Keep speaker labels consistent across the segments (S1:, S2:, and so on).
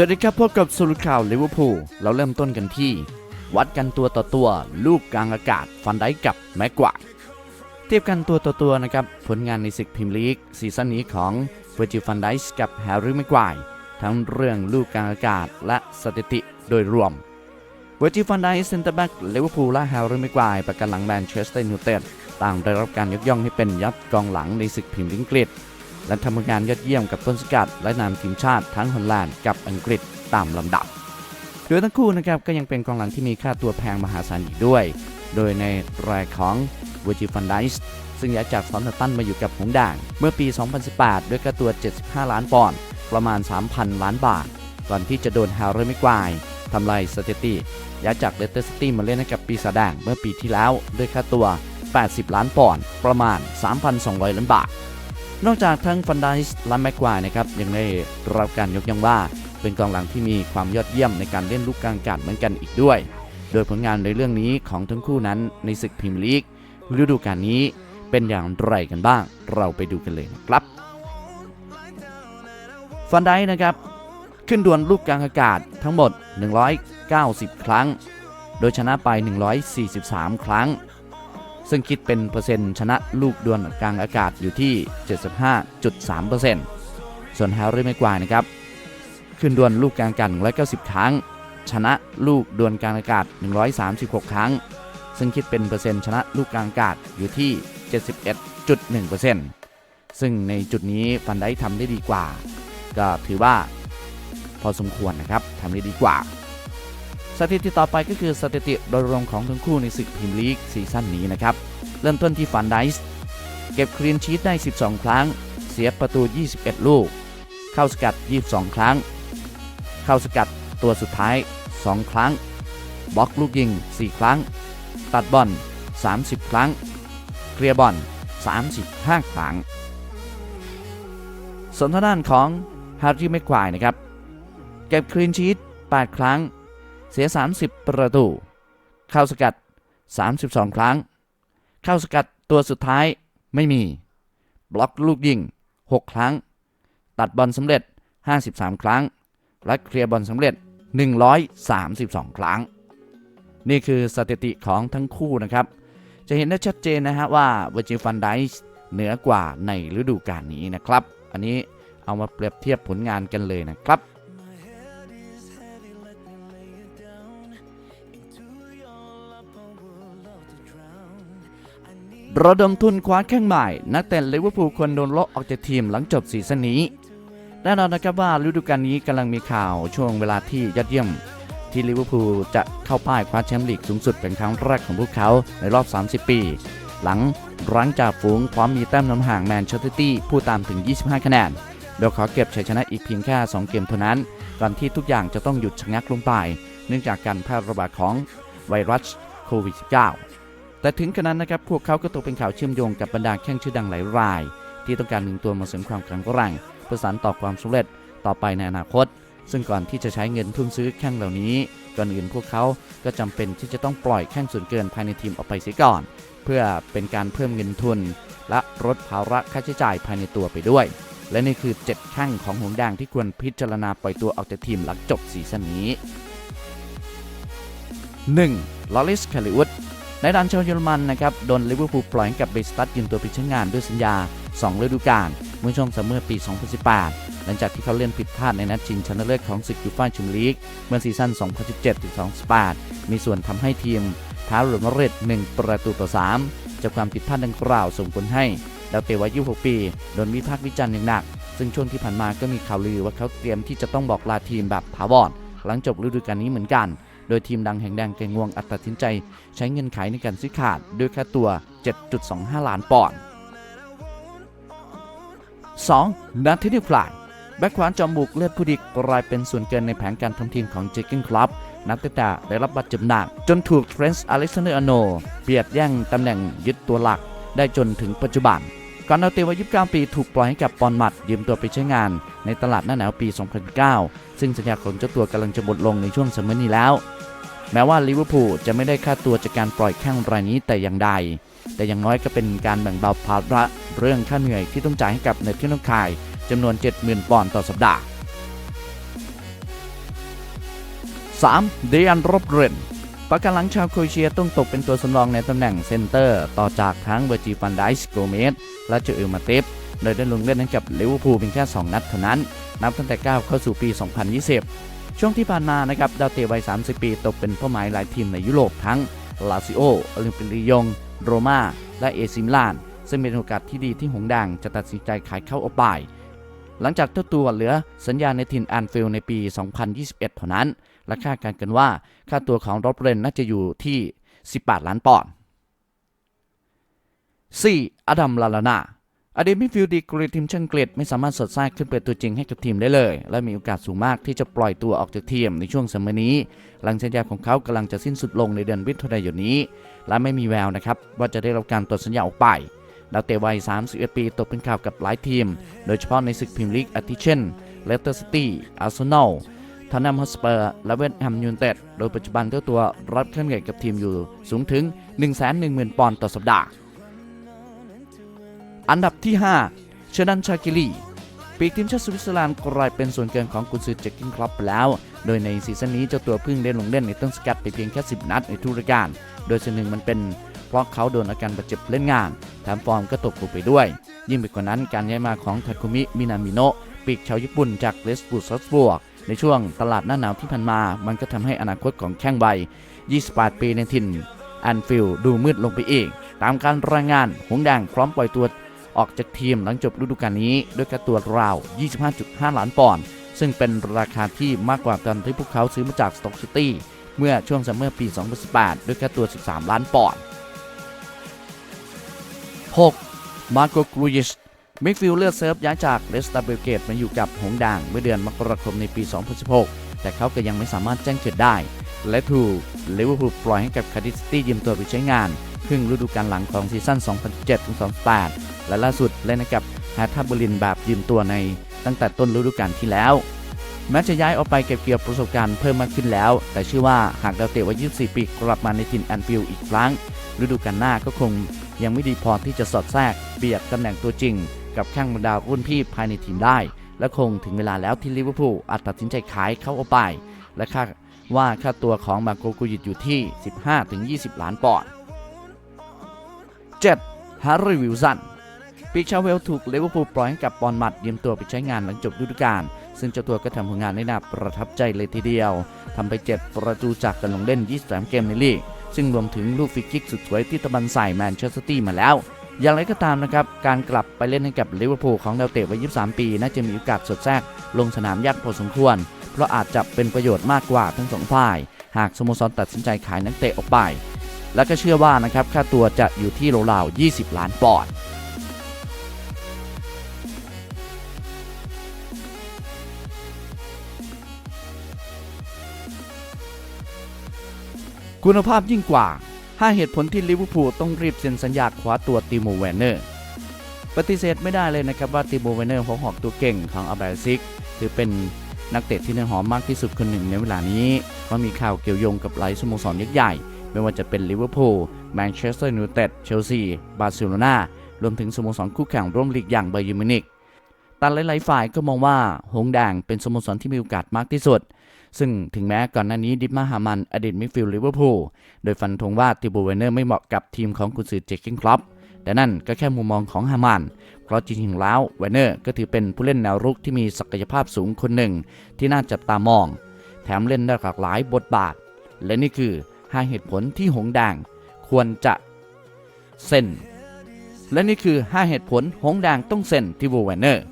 S1: วัสดีครับพบกับสรุปข่าวลิเวอร์พูลเราเริ่มต้นกันที่ วัดกันตัวต่อตัว ลูกกลางอากาศฟันได้กับแม็กกวาเทียบกันตัวต่อตัวนะครับ ผลงานในศึกพรีเมียร์ลีกซีซั่นนี้ของเวอร์จิฟันไดส์กับแฮร์รี่แม็กควายทั้งเรื่องลูกกลางอากาศและสถิติโดยรวมเวอร์จิฟันไดส์เซนเตอร์แบ็กลิเวอร์พูลและแฮร์รี่แม็กควายประกันหลังแมนเชสเตอร์ยูไนเต็ดต่างได้รับการยกย่องให้เป็นยัดกองหลังในศึกพรีเมียร์ลีกอังกฤษ และทำงานยอดเยี่ยมกับต้นสกัดและนามทีมชาติทั้งฮอลแลนด์กับอังกฤษตามลำดับโดยทั้งคู่นะครับก็ยังเป็นกองหลังที่มีค่าตัวแพงมหาศาลอีกด้วย โดยในรายของเวอร์จิฟันไดส์ซึ่งย้ายจากซอมตันมาอยู่กับหงด่าง เมื่อปี 2018 ด้วยค่าตัว 75 ล้านปอนด์ประมาณ 3,000 ล้านบาท ก่อนที่จะโดนฮาร์รี่ไม่กวายทำลายสถิติย้ายจากเลสเตอร์ซิตี้มาเล่นให้กับปีศาจแดงเมื่อปีที่แล้วด้วยค่าตัว 80 ล้านปอนด์ประมาณ 3,200 ล้านบาท นอกจากทั้งฟันไดส์และแม็กควายนะครับยังได้รับการยกย่องว่า เป็นกองหลังที่มีความยอดเยี่ยมในการเล่นลูกกลางอากาศเหมือนกันอีกด้วย โดยผลงานในเรื่องนี้ของทั้งคู่นั้นในศึกพรีเมียร์ลีกฤดูกาลนี้เป็นอย่างไรกันบ้าง เราไปดูกันเลยนะครับฟันไดนะครับขึ้นดวลลูกกลางอากาศทั้งหมด 190 ครั้ง โดยชนะไป 143 ครั้ง ซึ่งคิดเป็นเปอร์เซ็นต์ชนะลูกดวลกลางอากาศอยู่ที่ 75.3%ส่วนแฮร์รี่แม็กวายนะครับ ขึ้นดวลลูกกลางอากาศ190 ครั้ง ชนะลูกดวลกลางอากาศ 136 ครั้ง ซึ่งคิดเป็นเปอร์เซ็นต์ชนะลูกกลางอากาศอยู่ที่ 71.1%ซึ่งในจุดนี้ฟันได้ทำได้ดีกว่า ก็ถือว่าพอสมควรนะครับทำได้ดีกว่า สถิติต่อไปก็คือสถิติโดยรวมของทั้งคู่ในศึกพรีเมียร์ลีกซีซั่นนี้นะครับ เริ่มต้นที่ฟันไดส์เก็บคลีนชีตได้ 12 ครั้ง เสียประตู 21 ลูก เข้าสกัด 22 ครั้ง เข้าสกัดตัวสุดท้าย 2 ครั้ง บล็อกลูกยิง 4 ครั้ง ตัดบอล 30 ครั้ง เคลียร์บอล 35 ครั้ง ส่วนทางด้านของฮาร์รี่แม็กควายนะครับ เก็บคลีนชีต8ครั้ง เสีย 30 ประตู เข้าสกัด 32 ครั้ง เข้าสกัดตัวสุดท้ายไม่มี บล็อกลูกยิง 6 ครั้ง ตัดบอลสำเร็จ 53 ครั้ง และเคลียร์บอลสำเร็จ 132 ครั้ง นี่คือสถิติของทั้งคู่นะครับ จะเห็นได้ชัดเจนนะฮะว่าเวอร์จิฟันไดส์เหนือกว่าในฤดูกาลนี้นะครับ อันนี้เอามาเปรียบเทียบผลงานกันเลยนะครับ ระดมทุนคว้าแข้งใหม่นักเตะลิเวอร์พูลควรโดนเลาะออกจากทีมหลังจบซีซั่นนี้แน่นอนนะครับว่าฤดูกาลนี้กำลังมีข่าวช่วงเวลาที่ยอดเยี่ยม ที่ลิเวอร์พูลจะเข้าป้ายคว้าแชมป์ลีกสูงสุดเป็นครั้งแรกของพวกเขาในรอบ 30 ปี หลังรั้งจากฝูงความมีแต้มนำห่างแมนเชสเตอร์ตี้ผู้ตามถึง 25 คะแนนโดยขอเก็บชัยชนะอีกเพียงแค่ 2 เกมเท่านั้นก่อนที่ทุกอย่างจะต้องหยุดชะงักลงไป เนื่องจากการแพร่ระบาดของไวรัสโควิด -19 แต่ถึงขนาดนั้นนะครับพวกเขาก็ตกเป็นข่าวเชื่อมโยงกับบรรดาแข้งชื่อดังหลายราย ที่ต้องการหนึ่งตัวมาเสริมความแข็งแกร่งเพื่อสานต่อความสำเร็จต่อไปในอนาคต ซึ่งก่อนที่จะใช้เงินทุนซื้อแข้งเหล่านี้ ก่อนอื่นพวกเขาก็จำเป็นที่จะต้องปล่อยแข้งส่วนเกินภายในทีมออกไปเสียก่อน เพื่อเป็นการเพิ่มเงินทุน และลดภาระค่าใช้จ่ายภายในตัวไปด้วย และนี่คือ7แข้งของหงส์แดงที่ควรพิจารณาปล่อยตัวออกจากทีมหลังจบซีซั่นนี้ 1. ลอริสคาริอุด ในดันชาวเยอรมันนะครับโดนลิเวอร์พูลปล่อยให้กับเบสตัดยืมตัวไปใช้งานด้วยสัญญา 2 ฤดูกาลเมื่อช่วงซัมเมอร์ปี 2018 หลังจากที่เขาเล่นผิดพลาดในนัดชิงชนะเลิศของศึกยูฟ่าแชมเปี้ยนลีกเมื่อซีซั่น 2017-2018 มีส่วนทำให้ทีมท้าเรอัลมาดริด1ประตูต่อ 3 จากความผิดพลาดดังกล่าวส่งผลให้ดาวเตะวัย26 ปี โดนวิพากษ์วิจารณ์อย่างหนัก ซึ่งช่วงที่ผ่านมาก็มีข่าวลือว่าเขาเตรียมที่จะต้องบอกลาทีมแบบถาวรหลังจบฤดูกาลนี้เหมือนกัน โดยทีมดังแห่งแดงแกงงวงอัดตัดสินใจ ใช้เงินขายในการซื้อขาดด้วยค่าตัว 7.25 ล้านปอนด์ 2. นัทเทนิฟลายแบ็คขวานจอมบุกเลือดผู้ดีกลายเป็นส่วนเกินในแผนการทำทีมของเจคิงคลับนับตั้งแต่ได้รับบาดเจ็บหนัก จนถูกเทรนส์อเล็กซานเดอร์อโนเบียดแย่งตำแหน่งยึดตัวหลักได้จนถึงปัจจุบันก่อนเอาเตวัย29 ปีถูกปล่อยให้กับปอนมัด ยืมตัวไปใช้งานในตลาดหน้าหนาวปี 2009 ซึ่งสัญญาของเจ้าตัวกำลังจะหมดลงในช่วงซัมเมอร์นี้แล้ว แม้ว่าลิเวอร์พูลจะไม่ได้ค่าตัวจากการปล่อยแข้งรายนี้แต่อย่างใด แต่อย่างน้อยก็เป็นการแบ่งเบาภาระเรื่องค่าเหนื่อยที่ต้องจ่ายให้กับเนเธอร์แลนด์คายจำนวน 70,000ปอนด์ต่อสัปดาห์ 3. เดียนรบเรนประกันหลังชาวโครเอเชียต้องตกเป็นตัวสำรองในตำแหน่งเซนเตอร์ ต่อจากทั้งเวอร์จิฟันไดส์โกเมสและเจออมาเตฟโดยได้ลงเล่นให้กับลิเวอร์พูลเพียงแค่ 2 นัดเท่านั้น นับตั้งแต่ก้าวเข้าสู่ปี 2020 ช่วงที่ผ่านมานะครับดาวเตะวัย 30 ปีตกเป็นเป้าหมายหลายทีมในยุโรปทั้งลาซิโอโอลิมปิกลียง โรม่าและเอซิมิลาน ซึ่งเป็นโอกาสที่ดีที่หงด่งจะตัดสินใจขายเข้าเอาไปหลังจากเจ้าตัวเหลือสัญญาในถิ่นแอนฟิลในปี 2021 เท่านั้น และคาดการณ์กันว่าค่าตัวของรอบเรนน่าจะอยู่ที่ 18 ล้านปอนด์ 4. อดัม ลาลานา อดีตมิดฟิลด์ดีกรีทีมช่างเกรดไม่สามารถสดแทรกขึ้นเป็นตัวจริงให้กับทีมได้เลย และมีโอกาสสูงมากที่จะปล่อยตัวออกจากทีมในช่วงซัมเมนี้ หลังสัญญาของเขากำลังจะสิ้นสุดลงในเดือนมิถุนายนนี้ และไม่มีแววนะครับว่าจะได้รับการต่อสัญญาออกไปดาวเตะวัย 31 ปีตกเป็นข่าวกับหลายทีม โดยเฉพาะในศึกพรีเมียร์ลีกอาทิเช่นเลสเตอร์ซิตี้อาร์เซนอลทอนนัมฮอสเปอร์ และเวสต์แฮมยูไนเต็ด โดยปัจจุบันเจ้าตัวรับค่าเหนื่อยกับทีมอยู่สูงถึง 110,000 ปอนด์ต่อสัปดาห์ อันดับที่ 5 เชดันชากิลีปีกทีมชาติสวิตเซอร์แลนด์กลายเป็นส่วนเกินของกุนซือเจคกินคลับไปแล้ว โดยในซีซั่นนี้เจ้าตัวเพิ่งได้ลงเล่นในต้นสกัดไปเพียงแค่ 10 นัดในทุรการ โดยส่วนหนึ่งมันเป็นเพราะเขาโดนอาการบาดเจ็บเล่นงาน แถมฟอร์มก็ตกลงไปด้วย ยิ่งไปกว่านั้นการย้ายมาของทาคุมิมินามิโนะปีกชาวญี่ปุ่นจากเลสบูซัสบวกในช่วงตลาดหน้าหนาวที่ผ่านมา มันก็ทำให้อนาคตของแข้งใบ 28 ปีในถิ่นแอนฟิลด์ดูมืดลงไปอีก ตามการรายงาน หงแดงพร้อมปล่อยตัว ออกจากทีมหลังจบฤดูกาลนี้ด้วยค่าตัวราว 25.5 ล้านปอนด์ซึ่งเป็นราคาที่มากกว่าตอนที่พวกเขาซื้อมาจากสต็อกซิตี้เมื่อช่วงซัมเมอร์ปี 2018 ด้วยค่าตัว 13 ล้านปอนด์ 6. มาโกกรูยิชมิดฟิลเลือดเซิร์ฟย้ายจากเลสตาเบลเกตมาอยู่กับหงด่างเมื่อเดือนมกราคมในปี 2016 แต่เขาก็ยังไม่สามารถแจ้งเกิดได้ และถูกลิเวอร์พูลปล่อยให้กับคาร์ดิสตี้ยืมตัวไปใช้งานครึ่งฤดูกาลหลังของซีซั่น 2007-2008 และล่าสุดเล่นกับแฮททับเบลินแบบยืมตัวในตั้งแต่ต้นฤดูกาลที่แล้ว แม้จะย้ายออกไปเก็บเกี่ยวประสบการณ์เพิ่มมากขึ้นแล้ว แต่เชื่อว่าหากดาวเตะวัย 24 ปีกลับมาในถิ่นแอนฟิลด์อีกครั้ง ฤดูกาลหน้าก็คงยังไม่ดีพอที่จะสอดแทรกเบียดตำแหน่งตัวจริง กับแข้งบรรดารุ่นพี่ภายในทีมได้ และคงถึงเวลาแล้วที่ลิเวอร์พูลอาจตัดสินใจขายเขาออกไป และคาดว่าค่าตัวของมาโกกุยิตอยู่ที่ 15-20 ล้านปอนด์ 7. ฮาร์รีวิลสัน ปีกชาวเวลส์ถูกเลเวอร์พูลปล่อยให้กับบอลมัดยืมตัวไปใช้งานหลังจบฤดูกาลซึ่งเจ้าตัวก็ทำผลงานได้น่าประทับใจเลยทีเดียวทำไป 7 ประตูจากการลงเล่น 23 เกมในลีก ซึ่งรวมถึงลูกฟรีคิกสุดสวยที่ตะบันใส่แมนเชสเตอร์ตี้มาแล้ว อย่างไรก็ตามนะครับ การกลับไปเล่นให้กับลิเวอร์พูลของดาวเตะวัย 23 ปี น่าจะมีโอกาสสดแทรกลงสนามยากพอสมควร เพราะอาจจะเป็นประโยชน์มากกว่าทั้งสองฝ่าย หากสโมสรตัดสินใจขายนักเตะออกไป และก็เชื่อว่านะครับค่าตัวจะอยู่ที่ราวๆ20 ล้านปอนด์ คุณภาพยิ่งกว่า 5 เหตุผลที่ลิเวอร์พูลต้องรีบเซ็นสัญญาคว้าตัวติโมแวนเนอร์ ปฏิเสธไม่ได้เลยนะครับว่าติโมแวนเนอร์หัวหอกตัวเก่งของอาเบลซิกถือเป็นนักเตะที่เนื้อหอมมากที่สุดคนหนึ่งในเวลานี้เพรามีข่าวเกี่ยวโยงกับหลายสโมสรยักษ์ใหญ่ ไม่ว่าจะเป็นลิเวอร์พูลแมนเชสเตอร์ยูไนเต็ดเชลซีบาร์เซโลนารวมถึงสโมสรคู่แข่งร่วมลีกอย่างไบเยอร์มิวนิกแต่หลาย ๆ ฝ่ายก็มองว่าหงแดงเป็นสโมสรที่มีโอกาสมากที่สุด ซึ่งถึงแม้ก่อนหน้านี้ดิปมาฮามันอดีตมิดฟิลด์ลิเวอร์พูลโดยฟันธงว่าติโบเวเนอร์ไม่เหมาะกับทีมของกุนซือเจคกินคลับแต่นั่นก็แค่มุมมองของฮามัน เพราะจริงๆแล้วเวเนอร์ก็ถือเป็นผู้เล่นแนวรุกที่มีศักยภาพสูงคนหนึ่ง ที่น่าจับตามอง แถมเล่นได้หลากหลายบทบาท และนี่คือ 5 เหตุผลที่หงส์แดงควรจะเซ็น และนี่คือ 5 เหตุผลหงส์แดงต้องเซ็นทิโวเวเนอร์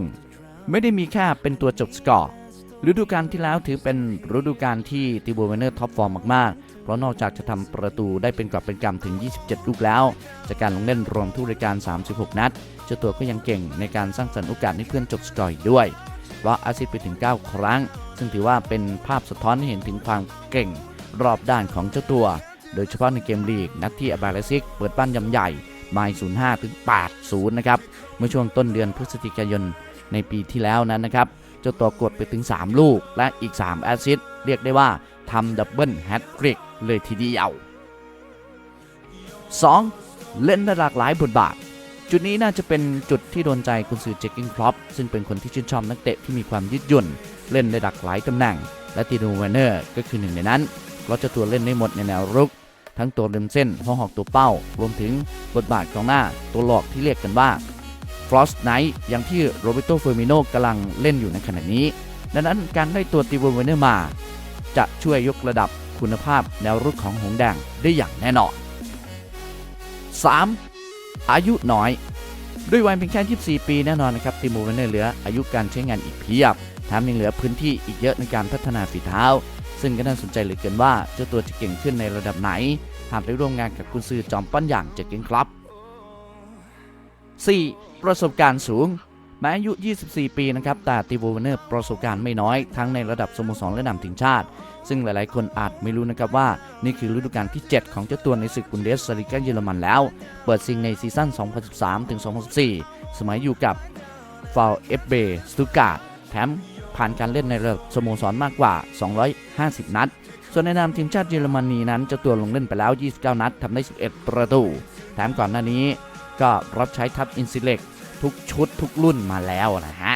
S1: 1. ไม่ได้มีแค่เป็นตัวจบสกอร์ ฤดูกาลที่แล้วถือเป็นฤดูกาลที่ติโบเวเนอร์ท็อปฟอร์มมากๆ เพราะนอกจากจะทำประตูได้เป็นกอบเป็นกำถึง 27 ลูกแล้ว จากการลงเล่นรวมทุกรายการ 36 นัด เจ้าตัวก็ยังเก่งในการสร้างสรรค์โอกาสให้เพื่อนจบสกอร์ด้วย เพราะอาซิสต์ไปถึง 9 ครั้ง ซึ่งถือว่าเป็นภาพสะท้อนให้เห็นถึงความเก่งรอบด้านของเจ้าตัว โดยเฉพาะในเกมลีกนัดที่อาบาเลซิกเปิดบ้านยำใหญ่ไมล์05ถึง80 นะครับ เมื่อช่วงต้นเดือนพฤศจิกายนในปีที่แล้วนั้นนะครับ จ้าตัวกดไปถึง 3 ลูก และอีก 3 แอสซิสเรียกได้ว่าทำดับเบิลแฮตทริกเลยทีเดียว 2. เล่นได้หลากหลายบทบาท จุดนี้น่าจะเป็นจุดที่โดนใจคุณซือเจคกิงครอปซึ่งเป็นคนที่ชื่นชอบนักเตะที่มีความยืดหยุ่น เล่นได้หลากหลายตำแหน่ง และตีโนเวเนอร์ก็คือหนึ่งในนั้นเพราะจ้าตัวเล่นได้หมดในแนวรุก ทั้งตัวริมเส้นห้องหอกตัวเป้ารวมถึงบทบาทกองหน้าตัวหลอกที่เรียกกันว่า ฟรอสไนท์อย่างที่โรเบโตเฟอร์มิโนกำลังเล่นอยู่ในขณะนี้ ดังนั้นการได้ตัวตีโนเวเนอร์มา จะช่วยยกระดับคุณภาพแนวรุกของหงส์แดงได้อย่างแน่นอน 3. อายุน้อย ด้วยวัยเพียงแค่ 24 ปีแน่นอนนะครับติโมเวนเนอร์เหลืออายุการใช้งานอีกเพียบแถมยังเหลือพื้นที่อีกเยอะในการพัฒนาฝีเท้า ซึ่งก็น่าสนใจเหลือเกินว่าเจ้าตัวจะเก่งขึ้นในระดับไหนหากได้ร่วมงานกับกุนซือจอมปั้นอย่างเจเกินครับ 4. ประสบการณ์สูง แม้อายุ 24 ปีนะครับ แต่ติโวเวนเนอร์ประสบการณ์ไม่น้อย ทั้งในระดับสโมสรและนำทีมชาติ ซึ่งหลายๆ คนอาจไม่รู้นะครับว่า นี่คือฤดูกาลที่ 7 ของเจ้าตัวในศึกบุนเดสลิกาเยอรมันแล้ว เปิดซิงในซีซั่น 2013ถึง2014 สมัยอยู่กับฟาวเอฟเบสตูการ์ดแถมผ่านการเล่นในระดับสโมสรมากกว่า 250 นัด ส่วนในนามทีมชาติเยอรมนีนั้นเจ้าตัวลงเล่นไปแล้ว 29 นัดทำได้ 11 ประตู แถมก่อนหน้านี้ ก็รับใช้ทัพอินซิเล็กทุกชุดทุกรุ่นมาแล้วนะฮะ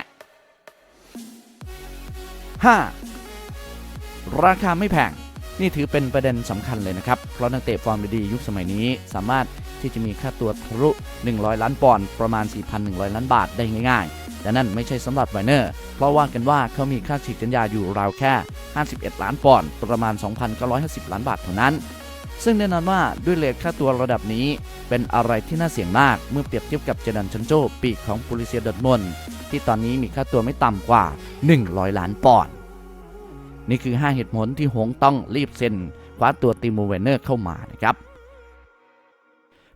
S1: 5. ราคาไม่แพง นี่ถือเป็นประเด็นสำคัญเลยนะครับ เพราะนักเตะฟอร์มดีๆยุคสมัยนี้สามารถที่จะมีค่าตัวทะลุ 100 ล้านปอนด์ประมาณ 4,100 ล้านบาทได้ง่ายๆ แต่นั่นไม่ใช่สำหรับไบเนอร์ เพราะว่ากันว่าเขามีค่าฉีกสัญญาอยู่ราวแค่ 51 ล้านปอนด์ประมาณ 2,950 ล้านบาทเท่านั้น ซึ่งแน่นอนว่าด้วยเลทค่าตัวระดับนี้ เป็นอะไรที่น่าเสี่ยงมากเมื่อเปรียบเทียบกับเจดันชันโจปีกของปูริเซียดอร์ทมอนที่ตอนนี้มีค่าตัวไม่ต่ำกว่า 100 ล้านปอนด์นี่คือ 5 เหตุผลที่หงต้องรีบเซ็นคว้าตัวติโมเวนเนอร์เข้ามานะครับ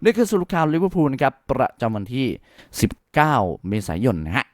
S1: นี่คือสรุปข่าวลิเวอร์พูลนะครับประจำวันที่ 19 เมษายนนะฮะ